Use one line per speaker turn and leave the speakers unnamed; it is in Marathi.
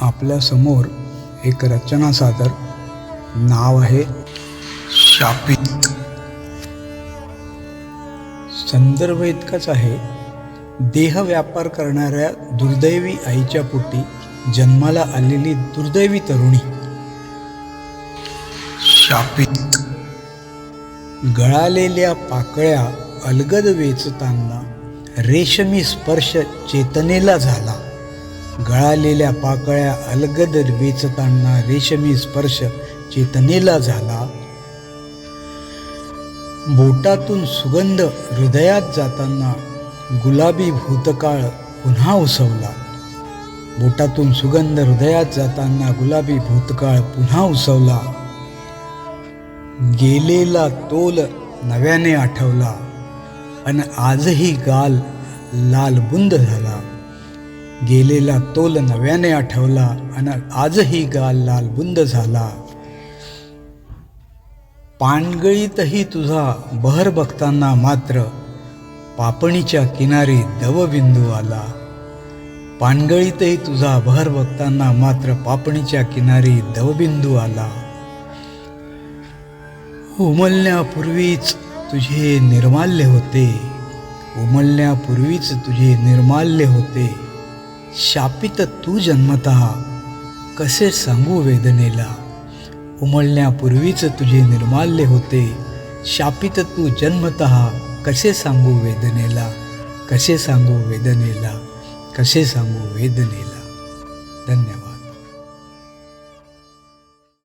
आपल्यासमोर एक रचना सादर. नाव आहे शापित. संदर्भ इतकाच आहे. देह व्यापार करणाऱ्या दुर्दैवी आईच्या पोटी जन्माला आलेली दुर्दैवी तरुणी. शापित. गळालेल्या पाकळ्या अलगद वेचताना रेशमी स्पर्श चेतनेला झाला. गळालेल्या पाकळ्या अलगद वेचताना रेशमी स्पर्श चेतनेला झाला. बोटातून सुगंध हृदयात जाताना गुलाबी भूतकाळ पुन्हा उसवला. बोटातून सुगंध हृदयात जाताना गुलाबी भूतकाळ पुन्हा उसवला. गेलेला तोल नव्याने आठवला. आणि आजही गाल लालबुंद झाला. गेलेला तोल नव्याने आठवला आणि आजही गाल लालबुंद झाला. पानगळीतही तुझा बहर बघताना मात्र पापणीच्या किनारी दवबिंदू आला. पानगळीतही तुझा बहर बघताना मात्र पापणीच्या किनारी दवबिंदू आला. उमलण्यापूर्वीच तुझे निर्माल्य होते. उमलण्यापूर्वीच तुझे निर्माल्य होते. शापित तू जन्मत कसे सांगू वेदनेला? उमळण्यापूर्वीच तुझे निर्माल्य होते. शापित तू जन्मत कसे सांगू वेदनेला? कसे सांगू वेदनेला? कसे सांगू वेदनेला? धन्यवाद.